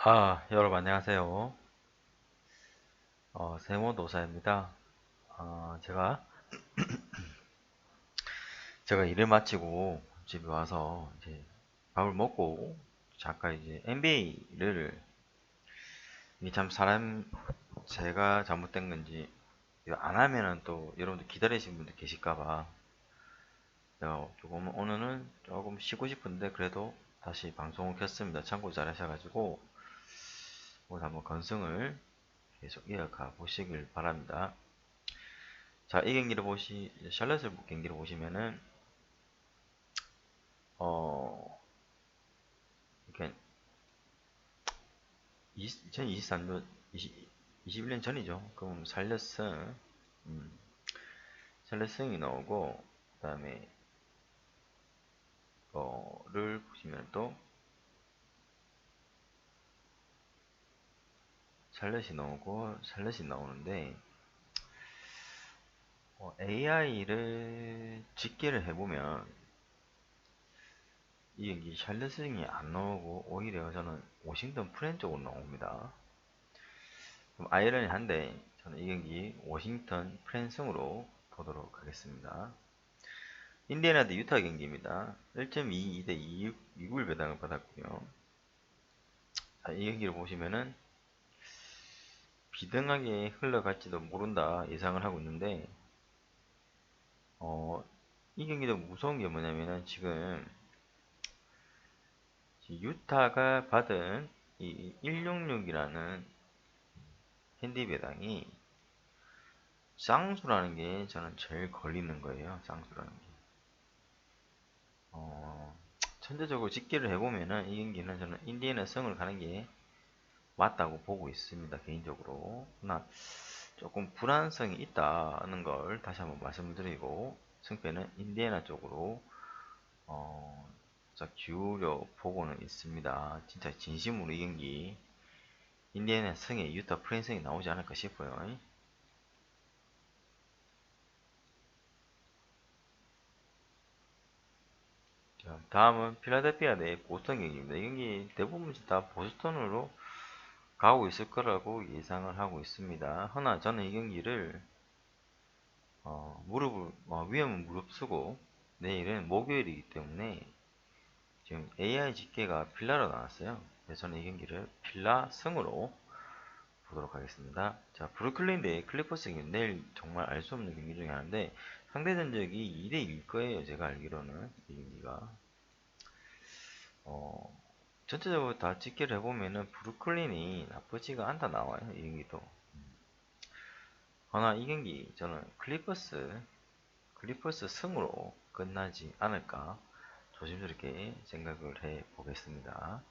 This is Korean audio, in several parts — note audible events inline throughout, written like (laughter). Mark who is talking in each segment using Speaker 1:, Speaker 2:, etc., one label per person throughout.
Speaker 1: 아, 여러분 안녕하세요. 어, 세모도사입니다. 어, 제가 (clears throat) 제가 일을 마치고 집에 와서 이제 밥을 먹고 잠깐 이제 MBA를 이게 참 사람 제가 잘못된 건지 이거 안 하면은 또 여러분들 기다리시는 분들 계실까봐 제가 조금 오늘은 조금 쉬고 싶은데 그래도 다시 방송을 켰습니다. 참고 잘 하셔가지고 오늘 한번 건승을 계속 이어가 보시길 바랍니다. 자, 이 경기를 보시, 샬럿을 경기를 보시면은, 어, 이렇게, 2023년, 20, 21년 전이죠. 그럼 샬럿은, 음, 샬럿승이 나오고, 그 다음에, 어를 보시면 또, 샬럿이 나오고 샬럿이 나오는데 어, AI를 집계를 해보면 이 경기 샬럿승이 안 나오고 오히려 저는 워싱턴 프렌 쪽으로 나옵니다. 아이러니한데 저는 이 경기 워싱턴 프렌승으로 보도록 하겠습니다. 인디애나 대 유타 경기입니다. 1.22 대 2구 배당을 받았고요. 자, 이 경기를 보시면은 비등하게 흘러갈지도 모른다 예상을 하고 있는데 어, 이 경기도 무서운 게 뭐냐면은 지금 유타가 받은 이 166이라는 핸디 배당이 쌍수라는 게 저는 제일 걸리는 거예요. 쌍수라는 게. 어, 전체적으로 집계를 해보면은 이 경기는 저는 인디애나 성을 가는 게 맞다고 보고 있습니다. 개인적으로. 그러나 조금 불안성이 있다는 걸 다시 한번 말씀드리고 승패는 인디애나 쪽으로 어, 기울여 보고는 있습니다. 진짜 진심으로 이 경기 인디애나 승에 유타 프랜승이 나오지 않을까 싶어요. 자, 다음은 필라델피아 대 보스턴 경기입니다. 이 경기 대부분 다 보스턴으로 가고 있을 거라고 예상을 하고 있습니다. 허나 저는 이 경기를 어, 무릎을 어, 위험은 무릅쓰고 내일은 목요일이기 때문에 지금 AI 집계가 필라로 나왔어요. 그래서 저는 이 경기를 필라 승으로 보도록 하겠습니다. 자, 브루클린 대 클리퍼스 경기 내일 정말 알 수 없는 경기 중에 하나인데 상대 전적이 2대 1일 거예요. 제가 알기로는 이 경기가 어, 전체적으로 다 집계를 해보면은 브루클린이 나쁘지가 않다 나와요. 이 경기도. 그러나 이 경기 저는 클리퍼스 클리퍼스 승으로 끝나지 않을까 조심스럽게 생각을 해 보겠습니다.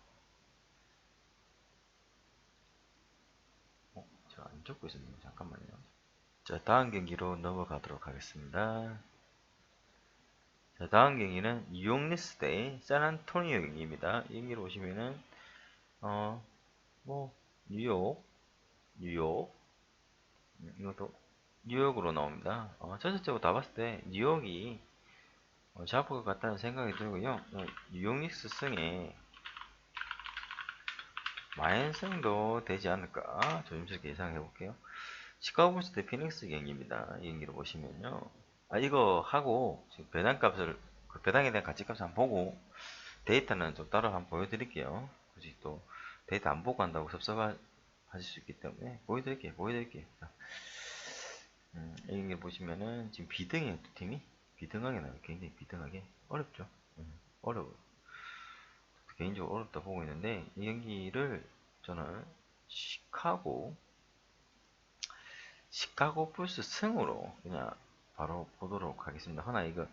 Speaker 1: 어, 제가 안 적고 있었네요. 잠깐만요. 자, 다음 경기로 넘어가도록 하겠습니다. 자, 다음 경기는 뉴욕리스 대 샌안토니오 경기입니다. 이 경기를 보시면은 어, 뭐 뉴욕, 뉴욕 음, 이것도 뉴욕으로 나옵니다. 어, 전체적으로 다 봤을 때 뉴욕이 어, 잡을 것 같다는 생각이 들고요. 어, 뉴욕 닉스 승에 마인승도 되지 않을까 조심스럽게 예상해 볼게요. 시카고 불스 대 피닉스 경기입니다. 이 경기를 보시면요. 아, 이거 하고, 지금 배당값을, 그 배당에 대한 가치값을 한번 보고, 데이터는 좀 따로 한번 보여드릴게요. 굳이 또, 데이터 안 보고 한다고 섭섭하실 수 있기 때문에, 보여드릴게요. 보여드릴게요. 자, 음, 여기 보시면은, 지금 비등이에요, 두 팀이. 비등하게 나와요. 굉장히 비등하게. 어렵죠. 음, 어려워요. 개인적으로 어렵다 보고 있는데, 이 경기를 저는 시카고, 시카고 플스 승으로 그냥 바로 보도록 하겠습니다. 하나 이거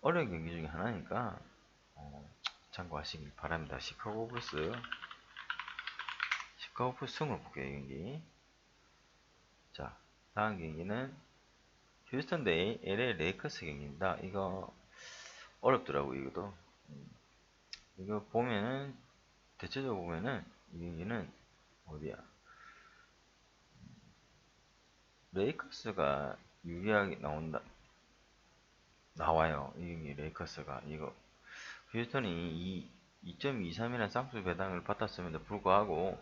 Speaker 1: 어려운 경기 중에 하나니까 어, 참고하시길 바랍니다. 시카고 불스 시카고 불스 승으로 볼게요. 이 경기 자 다음 경기는 휴스턴 대 LA 레이커스 경기입니다. 이거 어렵더라고 이것도 음, 이거 보면은 대체적으로 보면은 이 경기는 어디야 레이커스가 유리하게 나온다 나와요 이 레이커스가 이거 휴스턴이 이 2.23이라는 쌍수 배당을 받았음에도 불구하고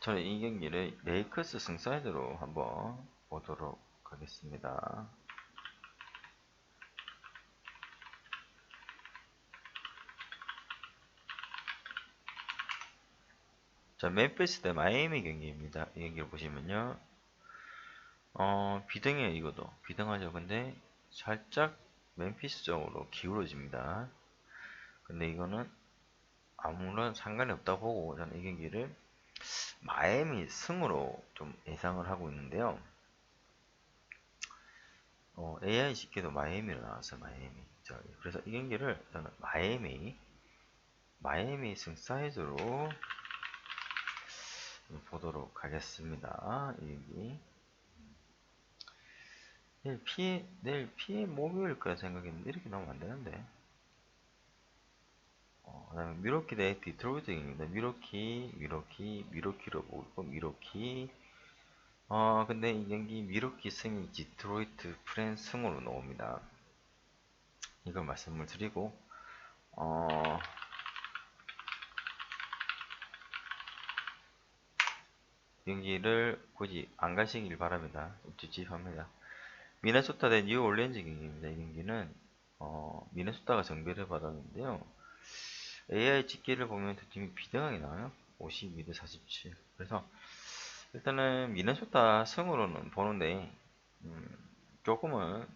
Speaker 1: 저는 이 경기를 레이커스 승사이드로 한번 보도록 하겠습니다. 자, 멤피스 대 마이애미 경기입니다. 이 경기를 보시면요. 어, 비등해요, 이것도. 비등하죠. 근데 살짝 멤피스 쪽으로 기울어집니다. 근데 이거는 아무런 상관이 없다고 보고 저는 이 경기를 마이애미 승으로 좀 예상을 하고 있는데요. 어, AI 쉽게도 마이애미로 나왔어요, 마이애미. 자, 그래서 이 경기를 저는 마이애미, 마이애미 승 사이즈로 보도록 하겠습니다. 여기 내일 피해 내일 피해 목요일 거라 생각했는데 이렇게 나오면 안 되는데. 어, 그 다음에 미로키 대 디트로이트입니다. 미로키, 미로키, 미로키로 보고 미로키. 어 근데 이 경기 미로키 승이 디트로이트 프렌 승으로 나옵니다. 이걸 말씀을 드리고 어. 경기를 굳이 안 가시길 바랍니다. 찝찝합니다. 미네소타 대 뉴 올리언즈 경기입니다. 이 경기는 어, 미네소타가 정배를 받았는데요. AI 집계를 보면 두 팀이 비등하게 나와요. 52 대 47. 그래서 일단은 미네소타 승으로는 보는데 음, 조금은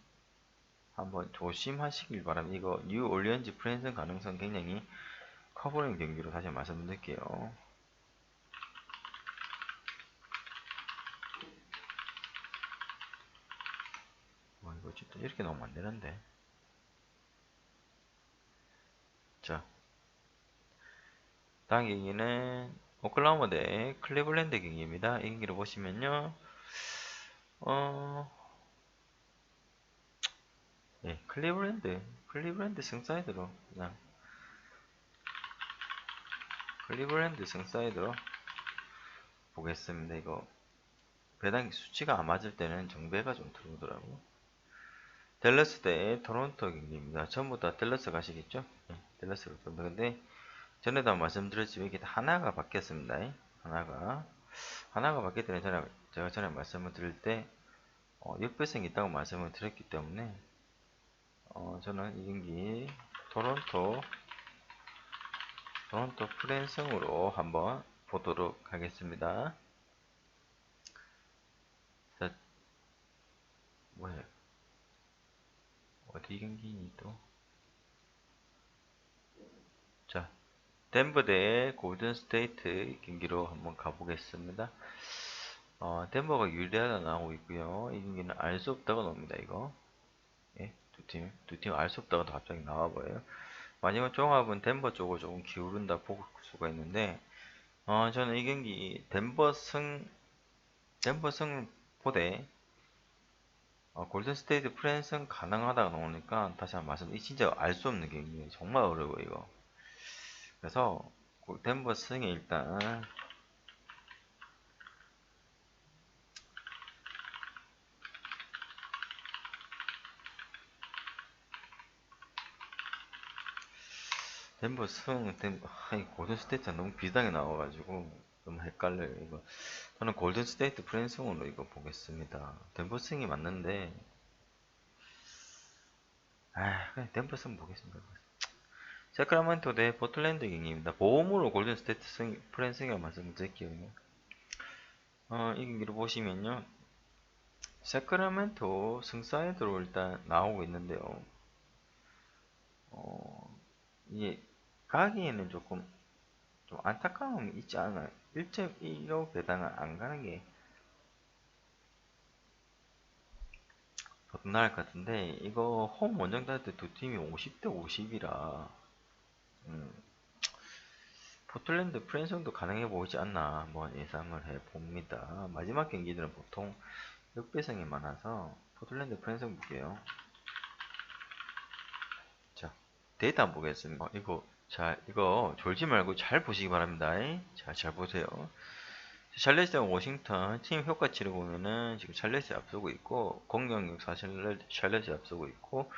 Speaker 1: 한번 조심하시길 바랍니다. 이거 뉴 올리언즈 프랜슨 가능성 굉장히 커버링 경기로 다시 말씀드릴게요. 어쨌든 이렇게 나오면 안 되는데. 자. 다음 경기는 오클라호마 대 클리블랜드 경기입니다. 이 경기를 보시면요. 어, 예, 클리블랜드, 클리블랜드 승사이드로 그냥 클리블랜드 승사이드로 보겠습니다. 이거 배당 수치가 안 맞을 때는 정배가 좀 들어오더라고. 델러스 대 토론토 경기입니다. 전부 다 델러스 가시겠죠? 네, 델러스로 니다 근데 전에도 말씀드렸지만 이게 하나가 바뀌었습니다. 하나가 하나가 때문에 전에, 제가 전에 말씀을 드릴 때 어, 역배성이 있다고 말씀을 드렸기 때문에 어, 저는 이 경기 토론토 토론토 프랜성으로 한번 보도록 하겠습니다. 자, 뭐예요? 어디 경기니 또? 자, 덴버 대 골든 스테이트 경기로 한번 가보겠습니다. 어, 덴버가 유리하다 나오고 있고요. 이 경기는 알 수 없다가 나옵니다. 이거. 예, 두 팀, 두 팀 알 수 없다가 갑자기 나와버려요. 마지막 종합은 덴버 쪽으로 조금 기울은다 볼 수가 있는데, 어, 저는 이 경기 덴버 승, 덴버 승 보대 어, 골든스테이트 프랜스는 가능하다고 나오니까 다시 한번 말씀, 이 진짜 알 수 없는 경기예요. 정말 어려워 이거. 그래서 덴버 승에 일단 덴버 승, 덴버, 아니, 골든스테이트가 너무 비슷하게 나와가지고 좀 헷갈려요 이거. 저는 골든스테이트 프랜승으로 이거 보겠습니다. 덴버승이 맞는데 아 그냥 덴버승 보겠습니다. 세크라멘토 대 포틀랜드 경기입니다. 보험으로 골든스테이트 승, 프랜승이라 말씀드릴게요 어, 이 경기를 보시면요. 세크라멘토 승사이드로 일단 나오고 있는데요. 어, 이게 가기에는 조금 좀 안타까움이 있지 않아요 1.15 배당은 안 가는 게 더 나을 것 같은데 이거 홈 원정대 때두 팀이 50대 50이라 음, 포틀랜드 프랜성도 가능해 보이지 않나 한번 예상을 해 봅니다. 마지막 경기들은 보통 역배성이 많아서 포틀랜드 프랜성 볼게요. 자 데이터 한번 보겠습니다. 어, 이거 자, 이거 졸지 말고 잘 보시기 바랍니다. 자, 잘 보세요. 샬렛스 워싱턴 팀 효과치를 보면은 지금 샬렛이 앞서고 있고 공격력 사실 샬렛이 앞서고 있고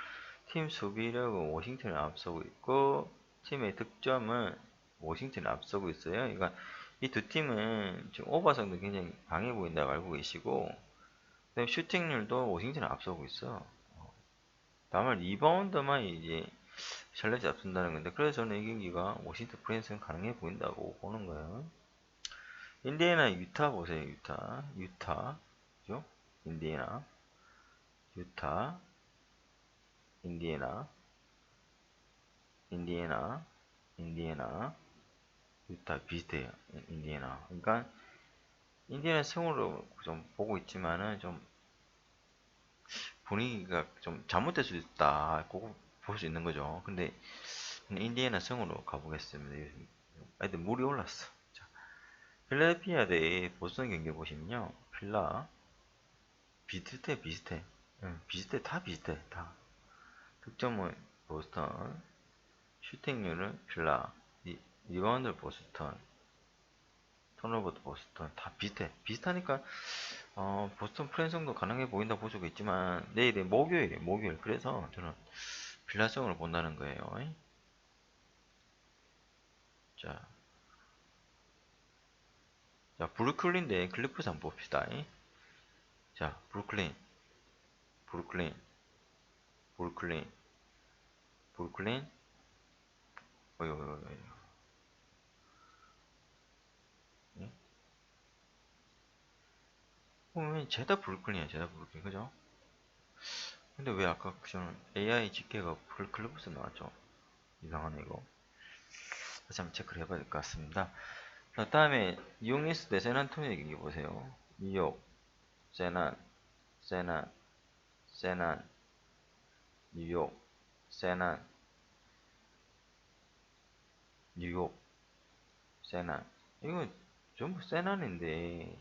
Speaker 1: 팀 수비력은 워싱턴이 앞서고 있고 팀의 득점은 워싱턴이 앞서고 있어요. 그러니까 이 두 팀은 지금 오버성도 굉장히 강해 보인다고 알고 계시고 그다음에 슈팅률도 워싱턴이 앞서고 있어. 다만 리바운드만 이제 샬럿이 앞선다는 건데 그래서 저는 이 경기가 워싱턴 프랜스는 가능해 보인다고 보는 거예요. 인디애나 유타 보세요. 유타 유타 그죠? 인디애나 유타 인디애나 인디애나 인디애나 유타 비슷해요. 인디애나 그러니까 인디애나 승으로 좀 보고 있지만은 좀 분위기가 좀 잘못될 수도 있다. 볼 수 있는 거죠. 근데 인디애나 성으로 가보겠습니다. 애들 물이 올랐어. 자, 필라델피아 대 보스턴 경기 보시면요. 필라 비슷해 비슷해. 응, 비슷해 다 비슷해 다. 득점은 보스턴, 슈팅률은 필라, 리, 리바운드 보스턴, 턴오버도 보스턴 다 비슷해. 비슷하니까 어, 보스턴 프랜성도 가능해 보인다 볼 수가 있지만 내일이 목요일에 목요일 그래서 저는 빌라성으로 본다는 거예요. 자, 자 브루클린 대 클리프스 한번 봅시다. 자, 브루클린, 브루클린, 브루클린, 브루클린, 어이, 어이, 어이. 보면 제다 브루클린이야, 제다 브루클린, 그죠? 근데 왜 아까 저는 AI 집계가 클럽스 나왔죠? 이상하네, 이거. 다시 한번 체크를 해봐야 될 것 같습니다. 그 다음에 뉴욕니스 대 세난토니오 경기 보세요. 뉴욕, 세난, 세난, 세난, 뉴욕, 세난, 뉴욕, 세난. 이거 전부 세난인데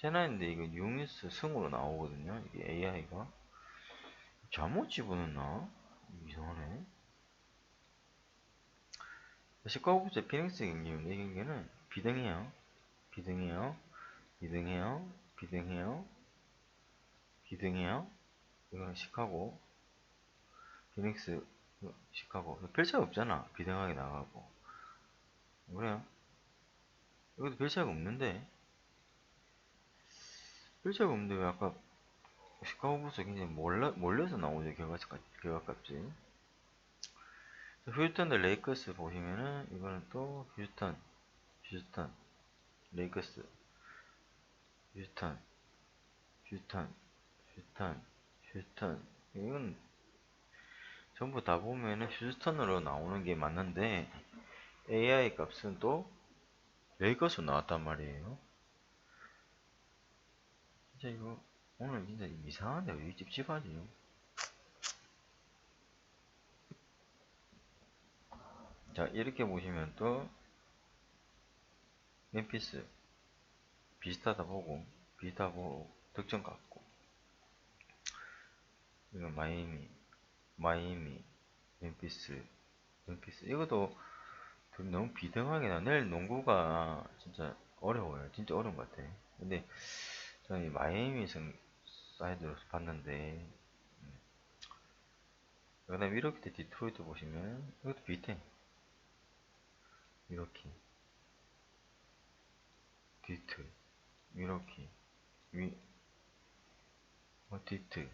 Speaker 1: 세나인데 이거 뉴니스 승으로 나오거든요. 이게 AI가 잘못 집어넣나? 이상하네. 시카고 부츠 피닉스 경기입니다. 이 경기는 비등해요. 비등해요. 비등해요. 비등해요. 비등해요. 이거는 시카고 피닉스 시카고 별 차이 없잖아. 비등하게 나가고 그래요. 이것도 별 차이가 없는데 필자가 없는데 왜 아까 시카고 부스 굉장히 몰라, 몰려서 나오죠 결과값, 결과값이? 휴스턴 대 레이커스 보시면은 이거는 또 휴스턴 휴스턴 레이커스 휴스턴 휴스턴 휴스턴 휴스턴. 이건 전부 다 보면은 휴스턴으로 나오는 게 맞는데 AI 값은 또 레이커스 나왔단 말이에요 진짜 이거 오늘 진짜 이상한데 왜 찝찝하지? 자 이렇게 보시면 또 멤피스 비슷하다 보고 비슷하고 득점 같고. 이거 마이미 마이미 멤피스 멤피스. 이것도 너무 비등하게 나 내일 농구가 진짜 어려워요. 진짜 어려운 것 같아. 근데 저는 마이애미 성 사이드로 봤는데 음. 그 다음에 이렇게 디트로이트 보시면 이것도 비슷해 이렇게 디트. 이렇게 위 어, 디트.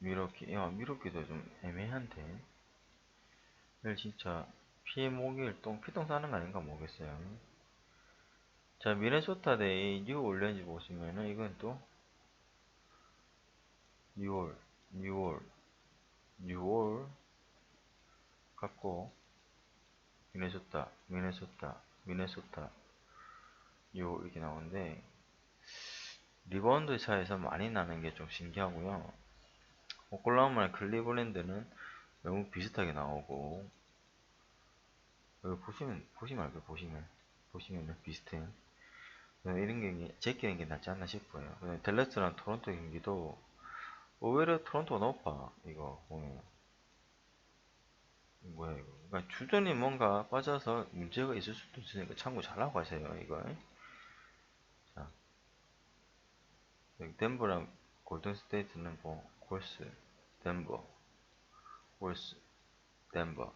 Speaker 1: 미러키. 야 미러키도 좀 애매한데. 내일 진짜 피해 목요일 똥 피똥 싸는 거 아닌가 모르겠어요 자, 미네소타 데이 뉴 올렌지 보시면은 이건 또 뉴올, 뉴올, 뉴올 갖고 미네소타, 미네소타, 미네소타 뉴올 이렇게 나오는데 리바운드 차에서 많이 나는 게 좀 신기하고요. 오클라호마 클리블랜드는 너무 비슷하게 나오고 여기 보시면 보시 말고 보시면 보시면 비슷해요. 이런 경기 제끼는 게 낫지 않나 싶어요. 델러스랑 토론토 경기도 의외로 토론토가 높아. 이거 보면 뭐야 이거. 그러니까 주전이 뭔가 빠져서 문제가 있을 수도 있으니까 참고 잘하고 하세요. 이거. 자, 덴버랑 골든 스테이트는 뭐 골스, 덴버, 골스, 덴버,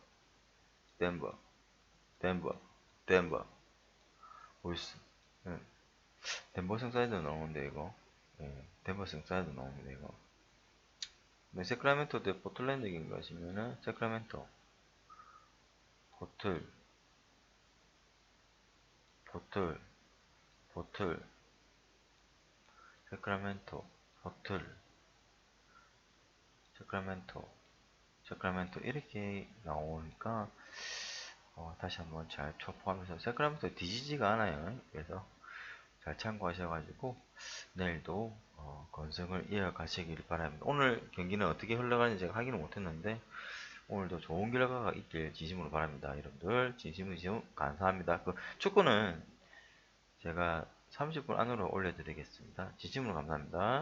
Speaker 1: 덴버, 덴버, 덴버. 보이스. 예. 덴버 승사이드 나오는데 이거. 예. 덴버 승사이드 나옵니다 이거. 네, 세크라멘토 대 포틀랜드 경 가시면은 세크라멘토, 포틀, 포틀, 포틀, 세크라멘토, 포틀, 세크라멘토, 세크라멘토 이렇게 나오니까 어, 다시 한번 잘 초포하면서 세크라멘토 뒤지지가 않아요. 그래서 잘 참고하셔가지고 내일도 어, 건승을 이어가시길 바랍니다. 오늘 경기는 어떻게 흘러가는지 제가 확인을 못했는데 오늘도 좋은 결과가 있길 진심으로 바랍니다. 여러분들 진심으로 진심 감사합니다. 그 축구는 제가 30분 안으로 올려드리겠습니다. 진심으로 감사합니다.